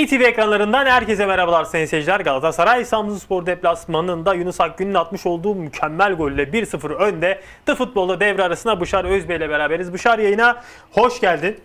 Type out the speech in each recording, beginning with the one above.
BTV ekranlarından herkese merhabalar sayın seyirciler. Galatasaray Samsunspor deplasmanında Yunus Akgün'ün atmış olduğu mükemmel golle 1-0 önde. The Futbol'da devre arasında Bışar Özbey ile beraberiz. Bışar yayına hoş geldin.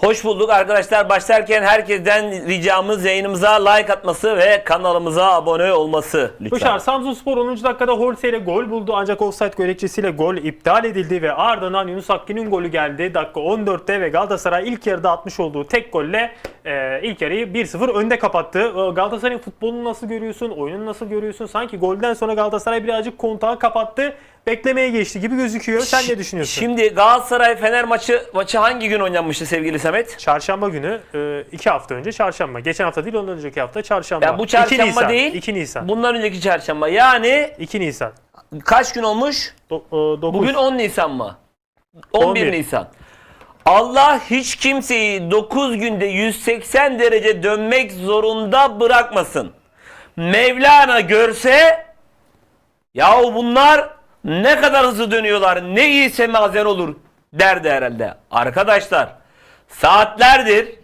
Hoş bulduk arkadaşlar. Başlarken herkesten ricamız yayınımıza like atması ve kanalımıza abone olması lütfen. Bışar Samsunspor 10. dakikada Holse ile gol buldu ancak offside gerekçesiyle gol iptal edildi ve ardından Yunus Akgün'ün golü geldi. Dakika 14'te ve Galatasaray ilk yarıda atmış olduğu tek golle e, ilk yarıyı 1-0 önde kapattı. E, Galatasaray'ın futbolunu nasıl görüyorsun? Oyununu nasıl görüyorsun? Sanki golden sonra Galatasaray birazcık kontağı kapattı. Beklemeye geçti gibi gözüküyor. Sen ne düşünüyorsun? Şimdi Galatasaray Fener maçı maçı hangi gün oynanmıştı sevgili Samet? Çarşamba günü e, iki hafta önce çarşamba. Geçen hafta değil ondan önceki hafta çarşamba. Ya bu 2 çarşamba Nisan, değil. 2 Nisan. Bundan önceki çarşamba. Yani 2 Nisan. kaç gün olmuş? Do, e, dokuz. Bugün 10 Nisan mı? 11 11. Nisan. Allah hiç kimseyi 9 günde 180 derece dönmek zorunda bırakmasın. Mevlana görse yahu bunlar ne kadar hızlı dönüyorlar ne iyi semazen olur derdi herhalde. Arkadaşlar saatlerdir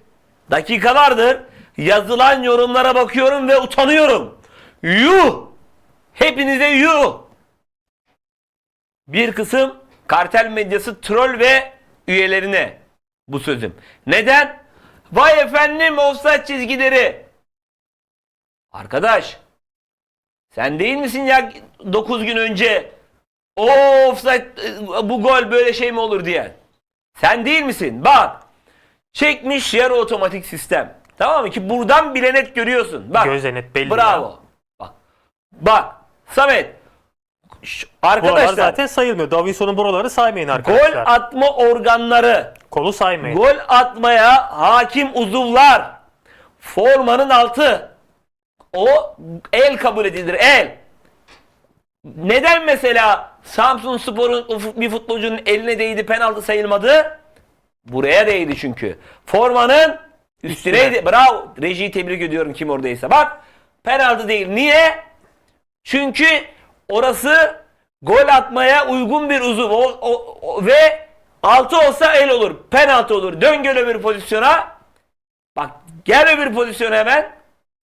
dakikalardır yazılan yorumlara bakıyorum ve utanıyorum. Yuh! Hepinize yuh! bir kısım kartel medyası troll ve üyelerine bu sözüm. Neden? Vay efendim offside çizgileri. Arkadaş sen değil misin ya 9 gün önce o offside bu gol böyle şey mi olur diye. Sen değil misin? Bak çekmiş yarı otomatik sistem. Tamam mı ki buradan bile net görüyorsun. Bak. Gözle net belli Bravo. Bak. Bak. Samet. Buralar Arkadaşlar zaten sayılmıyor. Davinson'un buraları saymayın gol arkadaşlar. atma organları, Kolu saymayın. gol atmaya hakim uzuvlar, formanın altı, o el kabul edilir, el. Neden mesela Samsun Spor'un bir futbolcunun eline değdi penaltı sayılmadı? Buraya değdi çünkü. Formanın üstüneydi. Bravo. Rejiyi tebrik ediyorum kim oradaysa. Bak penaltı değil. Niye? Çünkü orası gol atmaya uygun bir uzuv. O, o- o- ve altı olsa el olur. Penaltı olur. Dön gel öbür pozisyona. Bak gel öbür pozisyona hemen.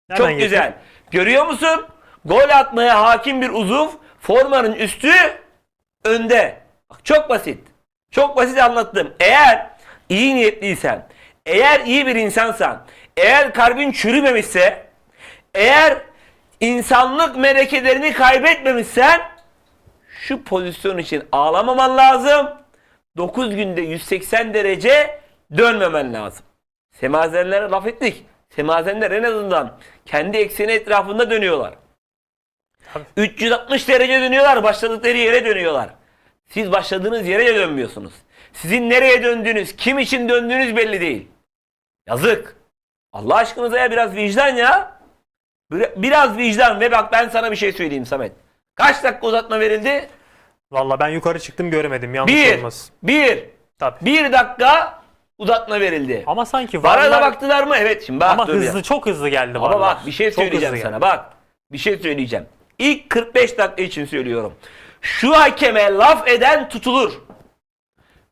Hemen Çok getir. güzel. Görüyor musun? Gol atmaya hakim bir uzuv. Formanın üstü önde. Bak çok basit. Çok basit anlattım. Eğer iyi niyetliysen, eğer iyi bir insansan, eğer kalbin çürümemişse, eğer insanlık melekelerini kaybetmemişsen şu pozisyon için ağlamaman lazım. 9 günde 180 derece dönmemen lazım. Semazenlere laf ettik. Semazenler en azından kendi ekseni etrafında dönüyorlar. Tabii. 360 derece dönüyorlar. Başladıkları yere dönüyorlar. Siz başladığınız yere de dönmüyorsunuz. Sizin nereye döndüğünüz, kim için döndüğünüz belli değil. Yazık. Allah aşkınıza ya biraz vicdan ya. Bir- Biraz vicdan ve bak ben sana bir şey söyleyeyim Samet. Kaç dakika uzatma verildi? Valla ben yukarı çıktım göremedim. Yanlış Bir. olmasın. Bir. Tabii. Bir dakika uzatma verildi. Ama sanki Vara da varlar- baktılar mı? Evet şimdi bak. ama hızlı ya. çok hızlı geldi Ama varlar. bak bir şey Çok söyleyeceğim sana geldi. bak. Bir şey söyleyeceğim. İlk 45 dakika için söylüyorum. Şu hakeme laf eden tutulur.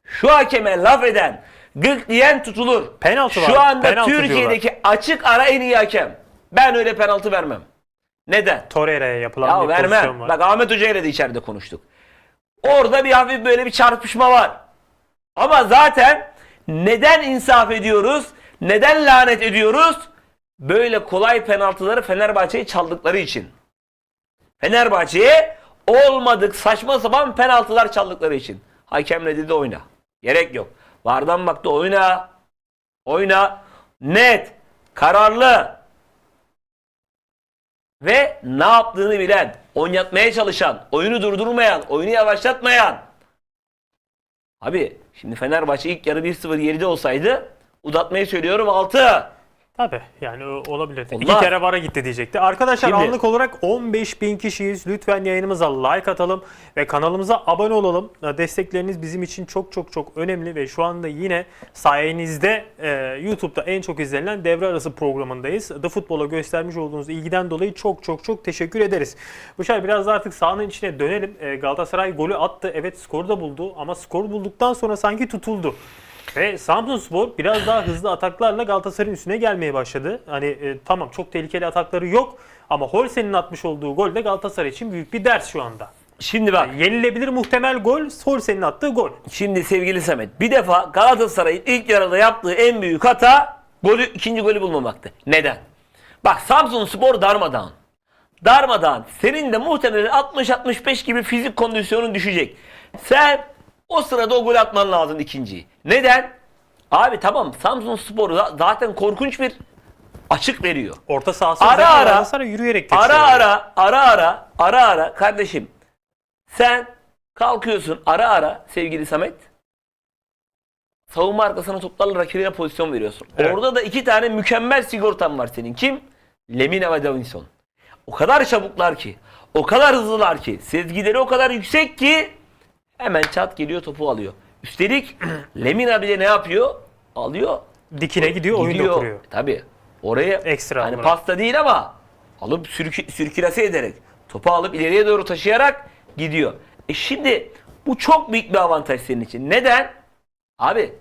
Şu hakeme laf eden, gık diyen tutulur. Penaltı Şu var, anda penaltı Türkiye'deki açık ara en iyi hakem. Ben öyle penaltı vermem. Neden? Torreira'ya yapılan Ya bir pozisyon vermem. var. Bak Ahmet Hoca ile de içeride konuştuk. Orada bir hafif böyle bir çarpışma var. Ama zaten neden insaf ediyoruz? Neden lanet ediyoruz? Böyle kolay penaltıları Fenerbahçe'ye çaldıkları için. Fenerbahçe'ye olmadık saçma sapan penaltılar çaldıkları için. Hakemle dedi oyna. Gerek yok. Vardan baktı oyna. Oyna. Net. Kararlı ve ne yaptığını bilen, oynatmaya çalışan, oyunu durdurmayan, oyunu yavaşlatmayan. Abi şimdi Fenerbahçe ilk yarı 1-0 geride olsaydı uzatmayı söylüyorum 6. Tabii yani olabilirdi. Olmaz. İki kere vara gitti diyecekti. Arkadaşlar Şimdi- anlık olarak 15 bin kişiyiz. Lütfen yayınımıza like atalım ve kanalımıza abone olalım. Destekleriniz bizim için çok çok çok önemli ve şu anda yine sayenizde e, YouTube'da en çok izlenen devre arası programındayız. The Futbol'a göstermiş olduğunuz ilgiden dolayı çok çok çok teşekkür ederiz. Buşar biraz da artık sahanın içine dönelim. E, Galatasaray golü attı. Evet skoru da buldu ama skoru bulduktan sonra sanki tutuldu. Ve Samsunspor biraz daha hızlı ataklarla Galatasaray'ın üstüne gelmeye başladı. Hani e, tamam çok tehlikeli atakları yok ama Holse'nin atmış olduğu gol de Galatasaray için büyük bir ders şu anda. Şimdi bak. Yenilebilir muhtemel gol Holse'nin attığı gol. Şimdi sevgili Samet bir defa Galatasaray'ın ilk yarıda yaptığı en büyük hata golü ikinci golü bulmamaktı. Neden? Bak Samsun Spor darmadağın. Darmadağın. Senin de muhtemelen 60-65 gibi fizik kondisyonun düşecek. Sen o sırada o gol atman lazım ikinciyi. Neden? Abi tamam Samsun Spor za- zaten korkunç bir açık veriyor. Orta sahası Ara ara- Galatasaray yürüyerek. Ara ara, ara ara, ara ara kardeşim. Sen kalkıyorsun ara ara sevgili Samet. Savunma arkasına toplarla rakibine pozisyon veriyorsun. Evet. Orada da iki tane mükemmel sigortan var senin. Kim? Lemina ve Davinson. O kadar çabuklar ki, o kadar hızlılar ki, sezgileri o kadar yüksek ki hemen çat geliyor topu alıyor. Üstelik Lemina bir de ne yapıyor? Alıyor, Dikine gidiyor, gidiyor. dokuruyor. Tabii. Oraya Ekstra hani olarak. pasta değil ama alıp sürkü, sürkülase ederek topu alıp ileriye doğru taşıyarak gidiyor. E şimdi bu çok büyük bir avantaj senin için. Neden? Abi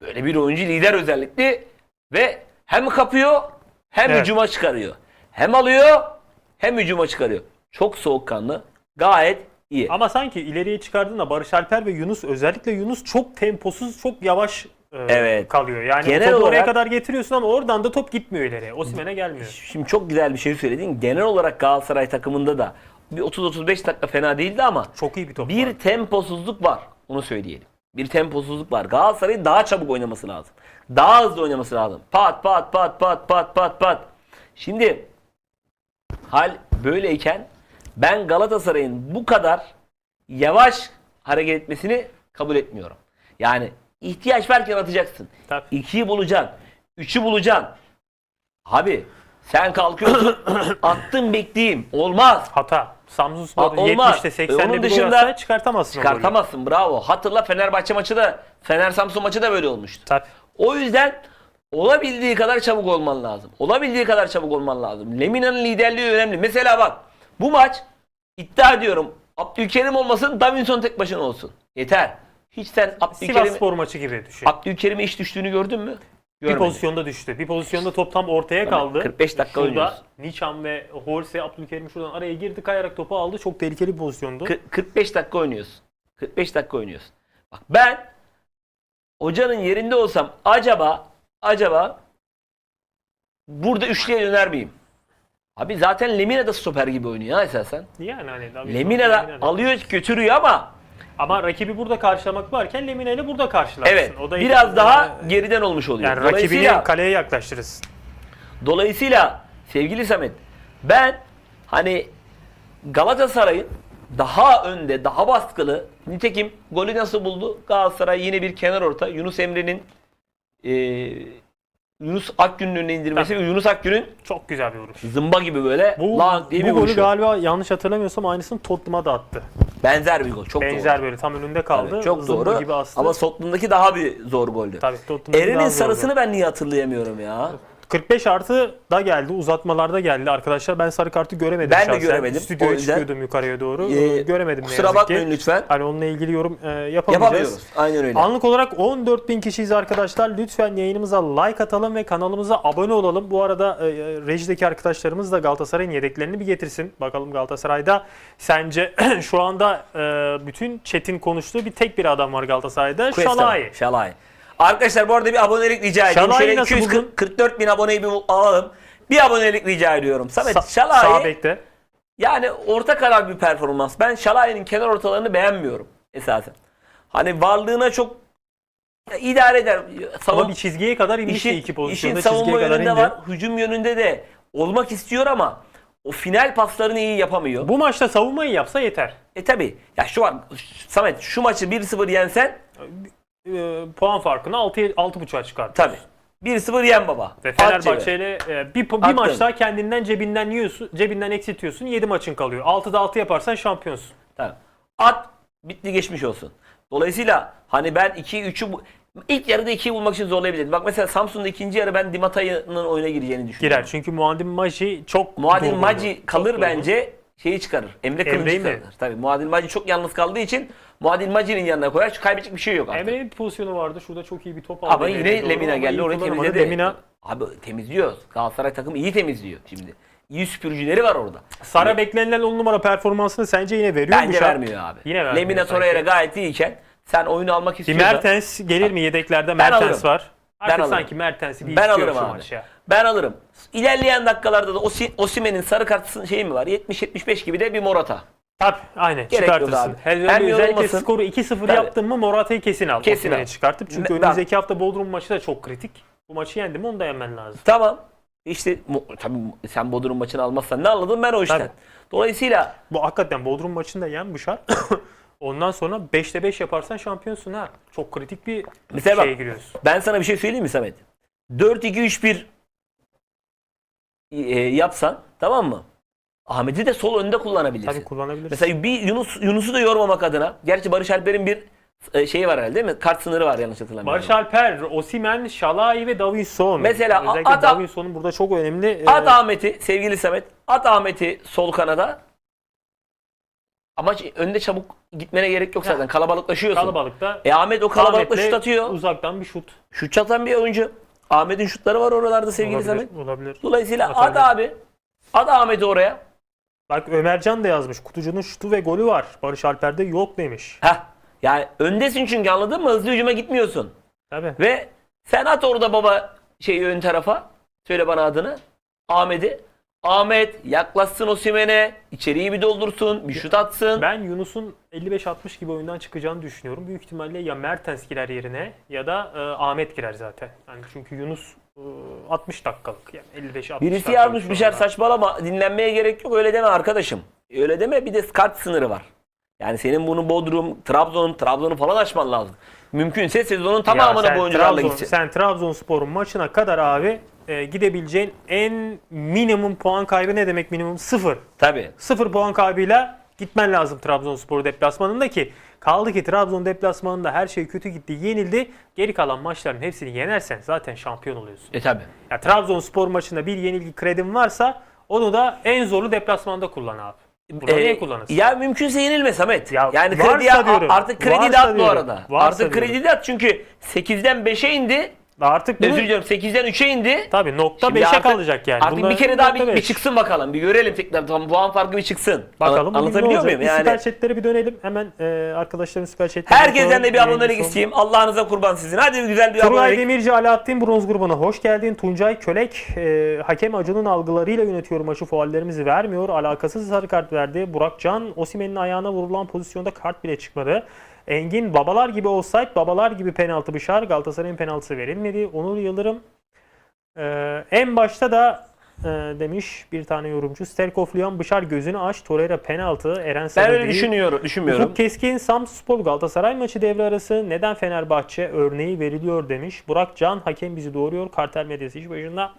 böyle bir oyuncu lider özellikle ve hem kapıyor hem Evet. hücuma çıkarıyor. Hem alıyor hem hücuma çıkarıyor. Çok soğukkanlı. Gayet iyi. Ama sanki ileriye çıkardığında Barış Alper ve Yunus özellikle Yunus çok temposuz, çok yavaş e, Evet. kalıyor. Yani Genel topu oraya olarak- kadar getiriyorsun ama oradan da top gitmiyor ileriye. Osimhen'e gelmiyor. Şimdi çok güzel bir şey söyledin. Genel olarak Galatasaray takımında da bir 30-35 dakika fena değildi ama Çok iyi bir top. Bir var. temposuzluk var. Onu söyleyelim. Bir temposuzluk var. Galatasaray'ın daha çabuk oynaması lazım. Daha hızlı oynaması lazım. Pat pat pat pat pat pat pat. Şimdi hal böyleyken ben Galatasaray'ın bu kadar yavaş hareket etmesini kabul etmiyorum. Yani ihtiyaç varken atacaksın. Tabii. İkiyi bulacaksın. Üçü bulacaksın. Abi sen kalkıyorsun attın bekleyeyim. Olmaz. Hata. Samsunspor Ha, olmaz. 70'te E, 80'de onun dışında çıkartamazsın. Çıkartamazsın bravo. Hatırla Fenerbahçe maçı da Fener Samsun maçı da böyle olmuştu. Tabii. O yüzden olabildiği kadar çabuk olman lazım. Olabildiği kadar çabuk olman lazım. Lemina'nın liderliği önemli. Mesela bak bu maç iddia ediyorum Abdülkerim olmasın Davinson tek başına olsun. Yeter. Hiç sen Sivas Abdülkerim, Spor maçı gibi düşün. Abdülkerim'e iş düştüğünü gördün mü? bir Görmedim. pozisyonda düştü. Bir pozisyonda top tam ortaya Tamam, kaldı. 45 dakika Şurada oynuyoruz. Niçan ve Holse Abdülkerim şuradan araya girdi kayarak topu aldı. Çok tehlikeli bir pozisyondu. Kı- 45 dakika oynuyorsun. 45 dakika oynuyorsun. Bak ben hocanın yerinde olsam acaba acaba burada üçlüye döner miyim? Abi zaten Lemina da stoper gibi oynuyor ha esasen. Yani hani Davinson, Lemina da alıyor götürüyor ama Ama rakibi burada karşılamak varken Lemina ile burada karşılarsın. evet biraz daha geriden olmuş oluyor. yani rakibini Dolayısıyla, kaleye yaklaştırırsın. dolayısıyla sevgili Samet ben hani Galatasaray'ın daha önde, daha baskılı. Nitekim golü nasıl buldu? Galatasaray yine bir kenar orta. Yunus Emre'nin eee Yunus Akgün'ün önüne indirmesi ve Yunus Akgün'ün Çok güzel bir vuruş. zımba gibi böyle Bu, lan diye bu bir golü vuruşu. galiba yanlış hatırlamıyorsam aynısını Tottenham'a da attı. Benzer bir gol. Çok Benzer doğru. böyle tam önünde kaldı. Tabii, çok Zımbır doğru. Gibi astı. Ama Tottenham'daki daha bir zor goldü. Tabii, Tottenham'ın Eren'in daha zordu. sarısını ben niye hatırlayamıyorum ya? 45 artı da geldi. Uzatmalarda geldi arkadaşlar. Ben sarı kartı göremedim Ben de şahsen. göremedim. O Stüdyoya yüzden- çıkıyordum yukarıya doğru. Ee, göremedim Kusura bakmayın ki. lütfen. Hani onunla ilgili yorum e, yapamayacağız. Yapamıyoruz. Aynen öyle. Anlık olarak 14 bin kişiyiz arkadaşlar. Lütfen yayınımıza like atalım ve kanalımıza abone olalım. Bu arada e, rejideki arkadaşlarımız da Galatasaray'ın yedeklerini bir getirsin. Bakalım Galatasaray'da sence şu anda e, bütün chat'in konuştuğu bir tek bir adam var Galatasaray'da. Şalay. Şalay. Arkadaşlar bu arada bir abonelik rica edeyim. Şalay'ı Şöyle nasıl 244 bin aboneyi bir alalım. Bir abonelik rica ediyorum. Samet Sa- sağ Şalay bekte. yani orta karar bir performans. Ben Şalay'ın kenar ortalarını beğenmiyorum esasen. Hani varlığına çok ya idare eder. Savun- Ama bir çizgiye kadar inmişti işin, iki işin pozisyonda savunma çizgiye kadar yönünde indi. var, hücum yönünde de olmak istiyor ama o final paslarını iyi yapamıyor. Bu maçta savunmayı yapsa yeter. E tabi. Ya şu var. Samet şu maçı 1-0 yensen E, puan farkını 6 6.5'a çıkarttı. tabi. 1-0 yen baba. Ve. Fenerbahçe ile e, bir, bir maç daha kendinden cebinden yiyorsun, cebinden eksiltiyorsun. 7 maçın kalıyor. 6'da 6 yaparsan şampiyonsun. Tamam. At bitti geçmiş olsun. Dolayısıyla hani ben 2 3'ü bu ilk yarıda 2'yi bulmak için zorlayabilirim. Bak mesela Samsun'da ikinci yarı ben Dimata'nın oyuna gireceğini düşünüyorum. Girer. Çünkü Muaddim Maji çok Muadil. Maci Çok kalır durgun. bence şeyi çıkarır. Emre Kılıncı Emre'yi mi? çıkarır. Tabii Muadil Maci çok yalnız kaldığı için Muadil Maci'nin yanına koyar. Kaybedecek bir şey yok artık. Emre'nin bir pozisyonu vardı. Şurada çok iyi bir top aldı. Ama yine Lemina geldi orayı temizledi. Lemina Abi temizliyor. Galatasaray takımı iyi temizliyor şimdi. İyi süpürücüleri var orada. Sara beklenilen 10 numara performansını sence yine veriyor mu? Bence vermiyor abi. Yine vermiyor Lemina. Torreira gayet iyiyken sen oyunu almak istiyorsan Mertens gelir mi yedeklerde? Ben Mertens alırım. var. Artık alırım. sanki Mertens'i bir ben alırım abi. maça. Ben alırım. İlerleyen dakikalarda da Osi, Osimen'in sarı kart şeyi mi var? 70-75 gibi de bir Morata. Tabii aynen Gerek çıkartırsın. Hem özellikle yorulmasın. skoru 2-0 Tabii. yaptın mı Morata'yı kesin al. Kesin al. çıkartıp. Çünkü Ben- önümüzdeki hafta Bodrum maçı da çok kritik. Bu maçı yendim onu da yenmen lazım. Tamam. İşte tabii sen Bodrum maçını almazsan ne anladım ben o işten. Tabii. Dolayısıyla Bu hakikaten Bodrum maçında yen Bışar. Ondan sonra 5'te 5 yaparsan şampiyonsun ha. Çok kritik bir Mesela bak- şeye giriyorsun. ben sana bir şey söyleyeyim mi Samet? 4-2-3-1 e, yapsan tamam mı? Ahmet'i de sol önde kullanabilirsin. Tabii kullanabilirsin. Mesela bir Yunus Yunus'u da yormamak adına. Gerçi Barış Alper'in bir e, şeyi var herhalde değil mi? Kart sınırı var yanlış hatırlamıyorum. Barış Alper, Osimen, Şalai ve Davinson. Mesela Özellikle at- Davinson'un burada çok önemli. e, At Ahmet'i sevgili Samet. At Ahmet'i sol kanada. Ama önde çabuk gitmene gerek yok zaten. Kalabalıklaşıyorsun. kalabalıkta E Ahmet o kalabalıkla Ahmet'le şut atıyor. Uzaktan bir şut. Şut çatan bir oyuncu. Ahmet'in şutları var oralarda sevgili olabilir, Samet. olabilir. Dolayısıyla at Atabilir. abi. At Ahmet'i oraya. Bak Ömercan da yazmış. Kutucunun şutu ve golü var. Barış Alper'de yok demiş. Heh. Yani öndesin çünkü anladın mı? Hızlı hücuma gitmiyorsun. Tabii. Ve sen at orada baba şeyi ön tarafa. Söyle bana adını. Ahmet'i. Ahmet yaklaşsın Osimhen'e. içeriği bir doldursun. Bir şut atsın. Ben Yunus'un 55-60 gibi oyundan çıkacağını düşünüyorum. Büyük ihtimalle ya Mertens girer yerine ya da e, Ahmet girer zaten. Yani çünkü Yunus 60 dakikalık yani 55-60 Birisi yazmış bir şey saçmalama. Dinlenmeye gerek yok. Öyle deme arkadaşım. Öyle deme. Bir de kart sınırı var. Yani senin bunu Bodrum, Trabzon, Trabzon'u falan açman lazım. Mümkünse sezonun tamamına bu oyuncularla Trabzon- gitsin. Sen Trabzonspor'un maçına kadar abi e, gidebileceğin en minimum puan kaybı ne demek minimum? Sıfır. Tabii. Sıfır puan kaybıyla gitmen lazım Trabzonspor deplasmanında ki kaldı ki Trabzon deplasmanında her şey kötü gitti, yenildi. Geri kalan maçların hepsini yenersen zaten şampiyon oluyorsun. E tabii. Ya Trabzonspor maçında bir yenilgi kredin varsa onu da en zorlu deplasmanda kullan abi. Burada Ee, niye kullanırsın? Ya mümkünse yenilme Samet. Ya yani kredi diyorum, artık kredi de at bu diyorum, arada. varsa artık kredi de at çünkü 8'den 5'e indi. Artık bunu, Özür diliyorum 8'den 3'e indi. tabii nokta Şimdi 5'e artık- kalacak yani. Artık Bunda bir kere daha bir, bir çıksın bakalım. Bir görelim tekrar tam puan farkı bir çıksın. Bakalım An- Anlatabiliyor muyum? Yani süper chatlere bir dönelim. Hemen e, arkadaşların süper chatlerine herkesten de bir abonelik isteyeyim. Allah'ınıza kurban sizin. Hadi bir güzel bir Turgay abonelik. Demirci Alaaddin bronz grubuna hoş geldin. Tuncay Kölek e, hakem Acun'un algılarıyla yönetiyor maçı faullerimizi vermiyor. Alakasız sarı kart verdi. Burak Can Osimen'in ayağına vurulan pozisyonda kart bile çıkmadı. Engin babalar gibi offside, babalar gibi penaltı Bışar. Galatasaray'ın penaltısı verilmedi. Onur Yıldırım e, en başta da e, demiş bir tane yorumcu. Stelkov Lian Bışar gözünü aç. Torreira penaltı. Eren Ben Sarı öyle değil. düşünüyorum, düşünmüyorum. Ufuk Keskin Samspor Galatasaray maçı devre arası neden Fenerbahçe örneği veriliyor demiş. Burak Can hakem bizi doğuruyor. Kartel medyası iş başında.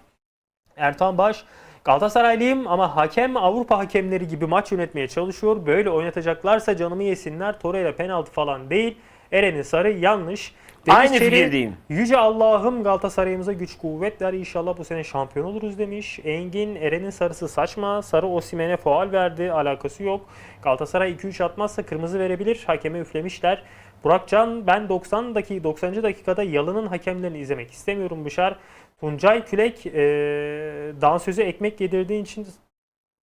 Ertan Baş Galatasaraylıyım ama hakem Avrupa hakemleri gibi maç yönetmeye çalışıyor. Böyle oynatacaklarsa canımı yesinler. Torreira penaltı falan değil. Eren'in sarı yanlış. Deniz Aynı Çelik, fikirdeyim. Yüce Allah'ım Galatasaray'ımıza güç kuvvet ver. İnşallah bu sene şampiyon oluruz demiş. Engin Eren'in sarısı saçma. Sarı Osimen'e faal verdi. Alakası yok. Galatasaray 2-3 atmazsa kırmızı verebilir. Hakeme üflemişler. Burak Can ben 90 dakika 90. dakikada Yalın'ın hakemlerini izlemek istemiyorum Bışar. Tuncay Külek e, dansöze ekmek yedirdiğin için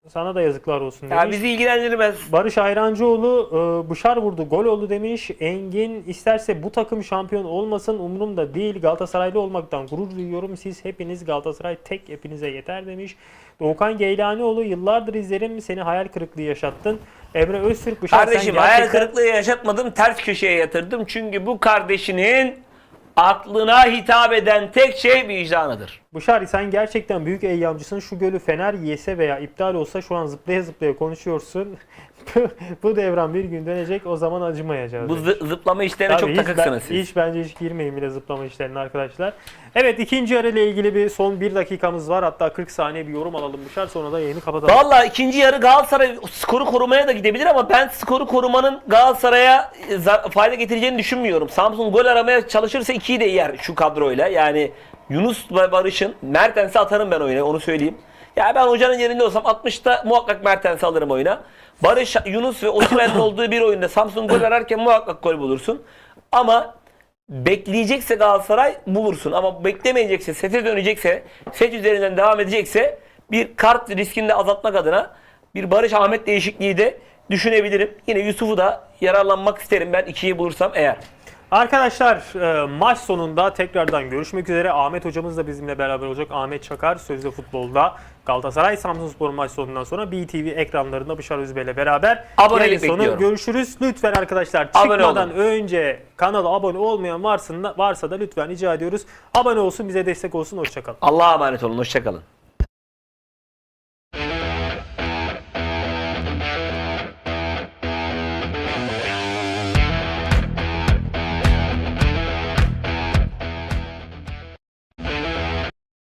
sana da yazıklar olsun demiş. Ya bizi ilgilendirmez. Barış Ayrancıoğlu e, Bışar vurdu gol oldu demiş. Engin isterse bu takım şampiyon olmasın umurumda değil. Galatasaraylı olmaktan gurur duyuyorum. Siz hepiniz Galatasaray tek hepinize yeter demiş. Doğukan Geylanioğlu yıllardır izlerim seni hayal kırıklığı yaşattın. Emre Öztürk Bışar sen Kardeşim hayal gerçekten- kırıklığı yaşatmadım. Ters köşeye yatırdım. Çünkü bu kardeşinin aklına hitap eden tek şey vicdanıdır. Bışar sen gerçekten büyük eyyamcısın. Şu golü Fener yese veya iptal olsa şu an zıplaya zıplaya konuşuyorsun. bu devran bir gün dönecek o zaman acımayacağız. Bu zı- zıplama işlerine Tabii çok hiç takıksınız ben- siz. Hiç bence hiç girmeyin bile zıplama işlerine arkadaşlar. Evet ikinci yarı ile ilgili bir son bir dakikamız var. Hatta 40 saniye bir yorum alalım Bışar sonra da yayını kapatalım. Vallahi ikinci yarı Galatasaray skoru korumaya da gidebilir ama ben skoru korumanın Galatasaray'a e, fayda getireceğini düşünmüyorum. Samsun gol aramaya çalışırsa 2'yi de yer şu kadroyla. Yani Yunus ve Barış'ın Mertens'i atarım ben oyuna onu söyleyeyim. Ya ben hocanın yerinde olsam 60'ta muhakkak Mertens'i alırım oyuna. Barış, Yunus ve Osimhen'in olduğu bir oyunda Samsun gol ararken muhakkak gol bulursun. Ama bekleyecekse Galatasaray bulursun. Ama beklemeyecekse, sete dönecekse, set üzerinden devam edecekse bir kart riskini de azaltmak adına bir Barış Ahmet değişikliği de düşünebilirim. Yine Yusuf'u da yararlanmak isterim ben ikiyi bulursam eğer. Arkadaşlar e, maç sonunda tekrardan görüşmek üzere. Ahmet hocamız da bizimle beraber olacak. Ahmet Çakar Sözde Futbol'da Galatasaray Samsunspor maç sonundan sonra BTV ekranlarında Bışar Üzbey ile beraber Abonelik yayın sonu bekliyorum. görüşürüz. Lütfen arkadaşlar Abone çıkmadan olun. önce kanala abone olmayan varsa, varsa da lütfen rica ediyoruz. Abone olsun bize destek olsun. Hoşçakalın. Allah'a emanet olun. Hoşçakalın.